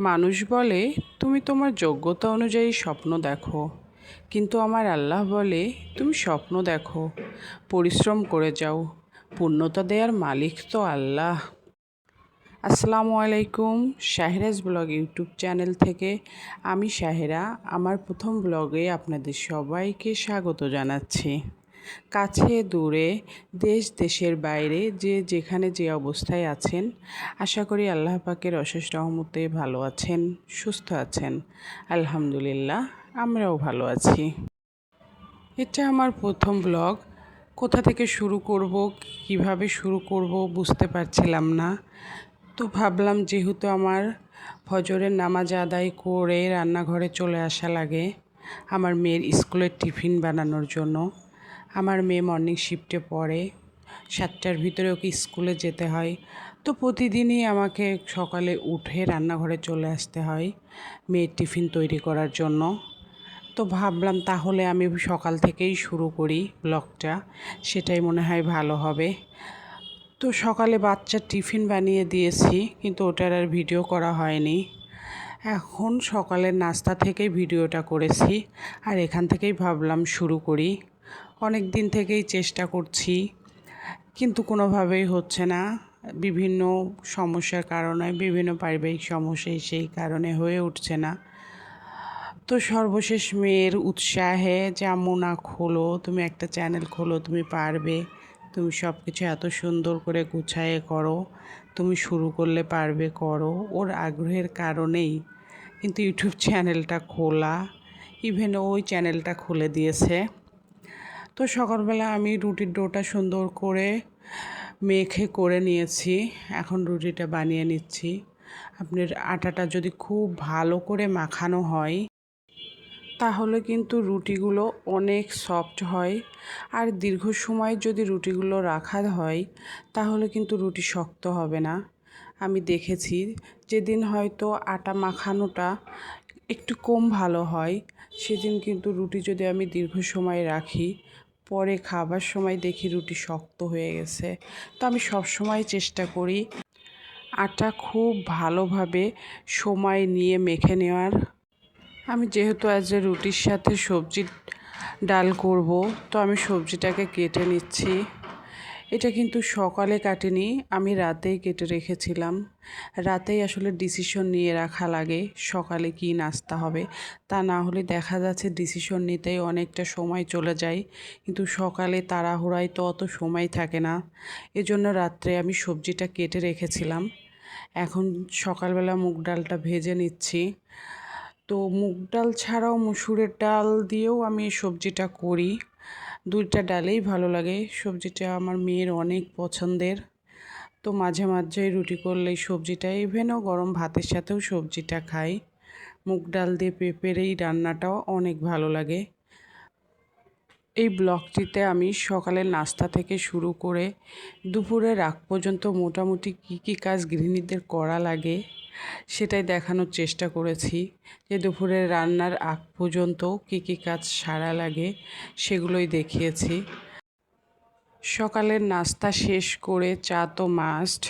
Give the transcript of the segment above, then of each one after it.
মানুষ বলে, তুমি তোমার যোগ্যতা অনুযায়ী স্বপ্ন দেখো। কিন্তু আমার আল্লাহ বলে, তুমি স্বপ্ন দেখো। পরিশ্রম করে যাও। পূর্ণতা দেওয়ার মালিক তো আল্লাহ। আসসালামু আলাইকুম, শাহরাজ ব্লগ ইউটিউব চ্যানেল থেকে। আমি শাহেরা, আমার প্রথম ব্লগে আপনাদের সবাইকে স্বাগত জানাচ্ছি। কাছে, দূরে, দেশ, দেশের বাইরে, যে যেখানে যে অবস্থায় আছেন। আশা করি আল্লাহ পাকের অশেষ রহমতে ভালো আছেন, সুস্থ আছেন। আলহামদুলিল্লাহ, আমরাও ভালো আছি। এটা আমার প্রথম ব্লগ। কোথা থেকে শুরু করব, কীভাবে শুরু করব বুঝতে পারছিলাম না। তো ভাবলাম যেহেতু আমার ফজরের নামাজ আদায় করে রান্নাঘরে চলে আসা লাগে, আমার মেয়ের স্কুলের টিফিন বানানোর জন্য। আমার মেয়ে মর্নিং শিফটে পড়ে। সাতটার ভিতরে ওকে স্কুলে যেতে হয়। তো প্রতিদিনই আমাকে সকালে উঠে রান্নাঘরে চলে আসতে হয় মেয়ের টিফিন তৈরি করার জন্য। তো ভাবলাম তাহলে আমি সকাল থেকেই শুরু করি ব্লগটা সেটাই মনে হয় ভালো হবে। তো সকালে বাচ্চার টিফিন বানিয়ে দিয়েছি, কিন্তু ওটার আর ভিডিও করা হয়নি। এখন সকালের নাস্তা থেকেই ভিডিওটা করেছি। আর এখান থেকেই ভাবলাম শুরু করি। অনেক দিন থেকেই চেষ্টা করছি, কিন্তু কোনোভাবেই হচ্ছে না। বিভিন্ন সমস্যার কারণে, বিভিন্ন পারিবারিক সমস্যায় সেই কারণে হয়ে উঠছে না। তো সর্বশেষ মেয়ের উৎসাহে যে, আম্মু, না, খোলো। তুমি একটা চ্যানেল খোলো, তুমি পারবে। তুমি সব কিছু এত সুন্দর করে গুছায়ে করো। তুমি শুরু করলে পারবে, করো। ওর আগ্রহের কারণেই কিন্তু ইউটিউব চ্যানেলটা খোলা। ইভেন ওই চ্যানেলটা খুলে দিয়েছে। তো সকালবেলা আমি রুটির ডোটা সুন্দর করে মেখে করে নিয়েছি। এখন রুটিটা বানিয়ে নিচ্ছি। আপনার আটাটা যদি খুব ভালো করে মাখানো হয়, তাহলে কিন্তু রুটিগুলো অনেক সফট হয়। আর দীর্ঘ সময় যদি রুটিগুলো রাখা হয়, তাহলে কিন্তু রুটি শক্ত হবে না। আমি দেখেছি যেদিন হয়তো আটা মাখানোটা একটু কম ভালো হয়, সেদিন কিন্তু রুটি যদি আমি দীর্ঘ সময় রাখি পরে খাবার সময় দেখি রুটি শক্ত হয়ে গেছে। তো আমি সব সময় চেষ্টা করি আটা খুব ভালোভাবে সময় নিয়ে মেখে নেওয়ার। আমি যেহেতু আজ রুটির সাথে সবজি ডাল করব, তো আমি সবজিটাকে কেটে নিচ্ছি। এটা কিন্তু সকালে কাটেনি, আমি রাতেই কেটে রেখেছিলাম। রাতেই আসলে ডিসিশন নিয়ে রাখা লাগে, সকালে কি নাস্তা হবে, তা না হলে দেখা যাচ্ছে ডিসিশন নিতেই অনেকটা সময় চলে যায়, কিন্তু সকালে তাড়াহুড়ায় তো অত সময় থাকে না। এজন্য রাত্রে আমি সবজিটা কেটে রেখেছিলাম। এখন সকালবেলা মুগ ডালটা ভেজে নিচ্ছি। তো মুগ ডাল ছাড়াও মুসুরের ডাল দিয়েও আমি সবজিটা করি। দুইটা ডালেই ভালো লাগে। সবজিটা আমার মেয়ের অনেক পছন্দের। তো মাঝে মাঝে রুটি করলে সবজিটা ইভেনও গরম ভাতের সাথেও সবজিটা খাই। মুগ ডাল দিয়ে পেঁপের এই রান্নাটাও অনেক ভালো লাগে। এই ব্লগটিতে আমি সকালের নাস্তা থেকে শুরু করে দুপুরে আগ পর্যন্ত মোটামুটি কী কী কাজ গৃহিণীদের করা লাগে সেটাই দেখানোর চেষ্টা করেছি যে দুপুরের রান্নার আগ পর্যন্ত কী কী কাজ সারা লাগে সেগুলোই দেখিয়েছি। সকালের নাস্তা শেষ করে চা তো মাস্ট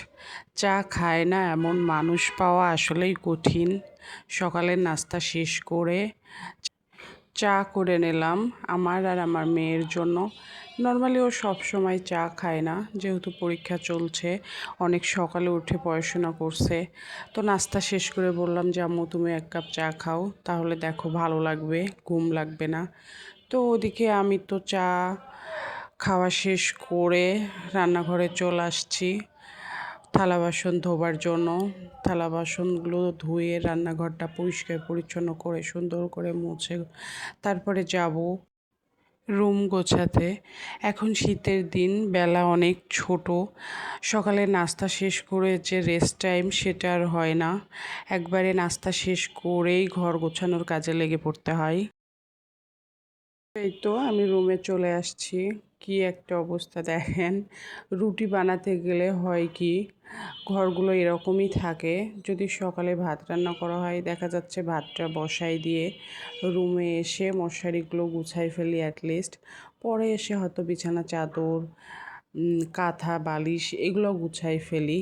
চা খায় না এমন মানুষ পাওয়া আসলেই কঠিন। সকালের নাস্তা শেষ করে চা করে নিলাম আমার আর আমার মেয়ের জন্য। নর্মালি ও সব সময় চা খায় না, যেহেতু পরীক্ষা চলছে, অনেক সকালে উঠে পড়াশোনা করছে। তো নাস্তা শেষ করে বললাম যে, আম্মু, তুমি এক কাপ চা খাও, তাহলে দেখো ভালো লাগবে, ঘুম লাগবে না। তো ওদিকে আমি তো চা খাওয়া শেষ করে রান্নাঘরে চলে আসছি। থালা বাসন ধোবার জন্য, থালা বাসনগুলো ধুয়ে রান্নাঘরটা পরিষ্কার পরিচ্ছন্ন করে সুন্দর করে মুছে, তারপরে যাব। রুম গোছাতে। এখন শীতের দিন, বেলা অনেক ছোট। সকালে নাস্তা শেষ করে যে রেস্ট টাইম সেটা আর হয় না। একবারে নাস্তা শেষ করেই ঘর গোছানোর কাজে লেগে পড়তে হয়। এই তো আমি রুমে চলে আসছি। কি একটা অবস্থা দেখেন। রুটি বানাতে গেলে হয় কি, ঘরগুলো এরকমই থাকে। যদি সকালে ভাত রান্না করা হয়, দেখা যাচ্ছে ভাতটা বসাই দিয়ে রুমে এসে মশারিগুলো গুছাই ফেলি অ্যাটলিস্ট পরে এসে হয়তো বিছানা, চাদর কাঁথা, বালিশ এগুলো গুছাই ফেলি।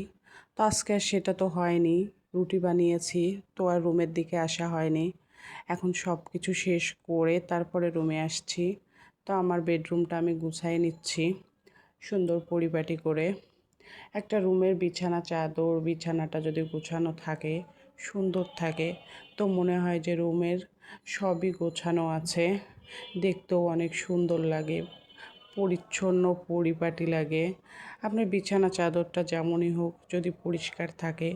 তো আজকে সেটা তো হয়নি। রুটি বানিয়েছি, তো আর রুমের দিকে আসা হয়নি। এখন সব কিছু শেষ করে তারপরে রুমে আসছি। তো আমার বেডরুমটা আমি গুছাই নিচ্ছি সুন্দর পরিপাটি করে। একটা রুমের বিছানা, চাদর, বিছানাটা যদি গোছানো থাকে, সুন্দর থাকে, তো মনে হয় যে রুমের সবই গোছানো আছে। দেখতেও অনেক সুন্দর লাগে, পরিচ্ছন্ন, পরিপাটি লাগে। আপনার বিছানা, চাদরটা যেমনই হোক যদি পরিষ্কার থাকে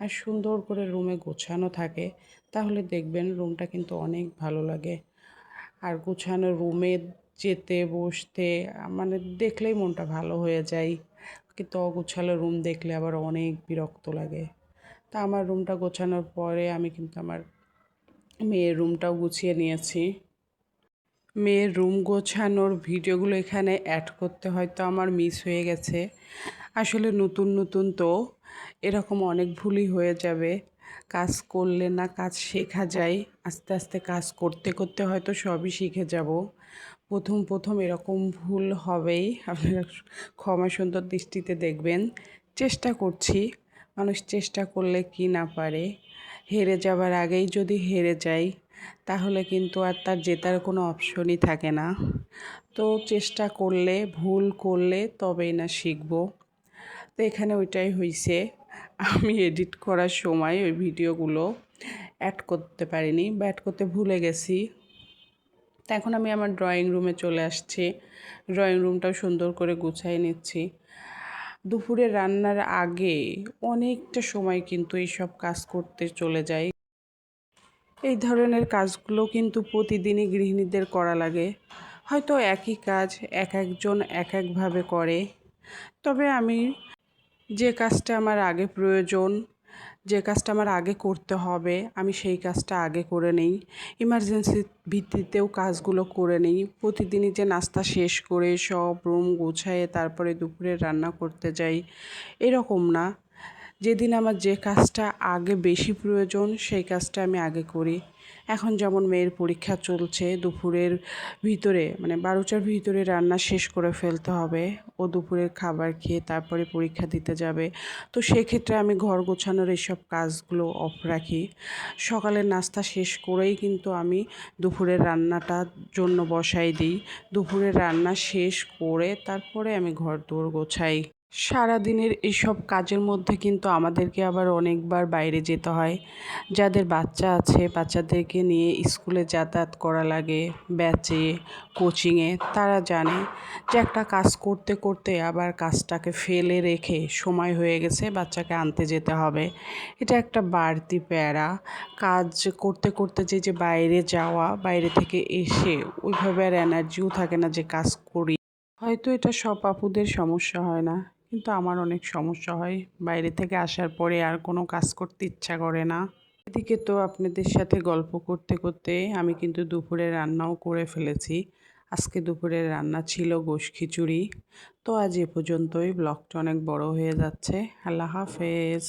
আর সুন্দর করে রুমে গোছানো থাকে তাহলে দেখবেন রুমটা কিন্তু অনেক ভালো লাগে। আর গোছানো রুমে যেতে, বসতে মানে দেখলেই মনটা ভালো হয়ে যায়। কিন্তু অগোছালো রুম দেখলে আবার অনেক বিরক্ত লাগে। তা আমার রুমটা গোছানোর পরে আমি কিন্তু আমার মেয়ের রুমটাও গুছিয়ে নিয়েছি। মেয়ের রুম গোছানোর ভিডিওগুলো এখানে অ্যাড করতে হয়তো আমার মিস হয়ে গেছে। আসলে নতুন নতুন তো। এরকম অনেক ভুলই হয়ে যাবে। কাজ করলে না কাজ শেখা যায়। আস্তে আস্তে কাজ করতে করতে হয়তো সবই শিখে যাব। প্রথম প্রথম এরকম ভুল হবেই। আপনারা ক্ষমা সুন্দর দৃষ্টিতে দেখবেন। চেষ্টা করছি। মানুষ চেষ্টা করলে কি না পারে। হেরে যাবার আগেই যদি হেরে যাই, তাহলে কিন্তু আর তার জেতার কোনো অপশনই থাকে না। তো চেষ্টা করলে, ভুল করলে তবেই না শিখব। তো এখানে ওইটাই হয়েছে আমি এডিট করার সময় ওই ভিডিওগুলো অ্যাড করতে পারিনি বা অ্যাড করতে ভুলে গেছি। তা এখন আমি আমার ড্রয়িং রুমে চলে আসছি। ড্রয়িং রুমটাও সুন্দর করে গুছাই নিচ্ছি। দুপুরে রান্নার আগে অনেকটা সময় কিন্তু এইসব কাজ করতে চলে যায়। এই ধরনের কাজগুলো কিন্তু প্রতিদিনই গৃহিণীদের করা লাগে। হয়তো একই কাজ এক একজন এক একভাবে করে। তবে আমি যে কাজটা আমার আগে প্রয়োজন, যে কাজটা আমার আগে করতে হবে, আমি সেই কাজটা আগে করে নেই। ইমার্জেন্সি ভিত্তিতেও কাজগুলো করে নেই। প্রতিদিনই যে নাস্তা শেষ করে সব রুম গুছায়ে তারপরে দুপুরে রান্না করতে যাই, এরকম না। যেদিন আমার যে কাজটা আগে বেশি প্রয়োজন, সেই কাজটা আমি আগে করি। এখন যেমন মেয়ের পরীক্ষা চলছে, দুপুরের ভিতরে মানে বারোটার ভিতরে রান্না শেষ করে ফেলতে হবে। ও দুপুরের খাবার খেয়ে তারপরে পরীক্ষা দিতে যাবে। তো সেক্ষেত্রে আমি ঘর গোছানোর এইসব কাজগুলো অফ রাখি। সকালের নাস্তা শেষ করেই কিন্তু আমি দুপুরের রান্নাটার জন্য বসাই দিই। দুপুরের রান্না শেষ করে তারপরে আমি ঘর দৌড় গোছাই। সারাদিনের এইসব কাজের মধ্যে কিন্তু আমাদেরকে আবার অনেকবার বাইরে যেতে হয়। যাদের বাচ্চা আছে, বাচ্চাদেরকে নিয়ে স্কুলে যাতায়াত করা লাগে ব্যাচে কোচিংয়ে তারা জানে যে একটা কাজ করতে করতে আবার কাজটাকে ফেলে রেখে সময় হয়ে গেছে, বাচ্চাকে আনতে যেতে হবে। এটা একটা বাড়তি প্যারা। কাজ করতে করতে যে যে বাইরে যাওয়া, বাইরে থেকে এসে ওইভাবে আর এনার্জিও থাকে না যে কাজ করি। হয়তো এটা সব আপুদের সমস্যা হয় না। কিন্তু আমার অনেক সমস্যা হয়। বাইরে থেকে আসার পরে আর কোনো কাজ করতে ইচ্ছা করে না। এদিকে তো আপনাদের সাথে গল্প করতে করতে আমি কিন্তু দুপুরে রান্নাও করে ফেলেছি। আজকে দুপুরের রান্না ছিল গোশ খিচুড়ি। তো আজ এ পর্যন্তই। ব্লগটা অনেক বড় হয়ে যাচ্ছে। আল্লাহ হাফেজ।